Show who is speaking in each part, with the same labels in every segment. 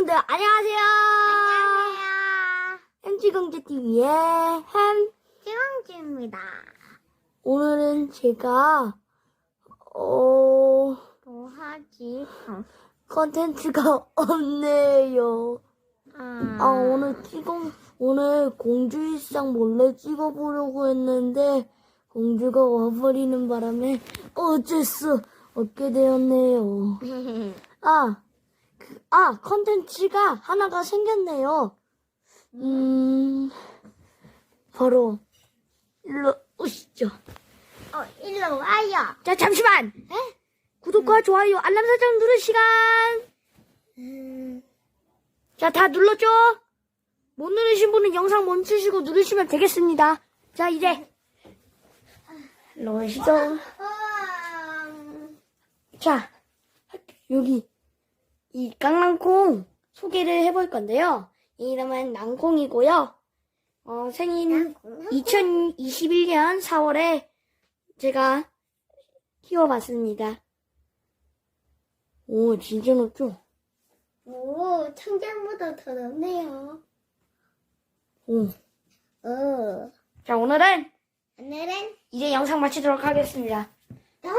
Speaker 1: 여러분들 안녕하세요.
Speaker 2: 안녕하세요.
Speaker 1: 햄찌경제TV의 햄.
Speaker 2: 지광주입니다.
Speaker 1: 오늘은 제가, 어,
Speaker 2: 뭐 하지? 어.
Speaker 1: 컨텐츠가 없네요.
Speaker 2: 아,
Speaker 1: 아, 오늘 찍어, 오늘 공주 일상 몰래 찍어보려고 했는데, 공주가 와버리는 바람에 어쩔 수 없게 되었네요. 아, 그, 아, 컨텐츠가 하나가 생겼네요. 음, 바로, 일로 오시죠.
Speaker 2: 어, 일로 와요.
Speaker 1: 자, 잠시만! 구독과 좋아요, 알람 설정 누를 시간!
Speaker 2: 음,
Speaker 1: 자, 다 눌렀죠? 못 누르신 분은 영상 멈추시고 누르시면 되겠습니다. 자, 이제. 일로 오시죠.
Speaker 2: 음,
Speaker 1: 자, 여기 이 깡랑콩 소개를 해볼 건데요. 이 이름은 낭콩이고요. 어, 생일 2021년 4월에 제가 키워봤습니다. 오, 진짜 높죠?
Speaker 2: 오, 청장보다 더 넓네요.
Speaker 1: 오.
Speaker 2: 어,
Speaker 1: 자, 오늘은
Speaker 2: 오늘은
Speaker 1: 이제 영상 마치도록 하겠습니다.
Speaker 2: 너무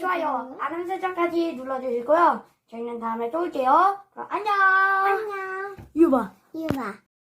Speaker 1: 좋아요, 알람 설정까지 눌러주시고요. 저희는 다음에 또 올게요. 그럼 안녕!
Speaker 2: 안녕.
Speaker 1: 봐.
Speaker 2: 이봐.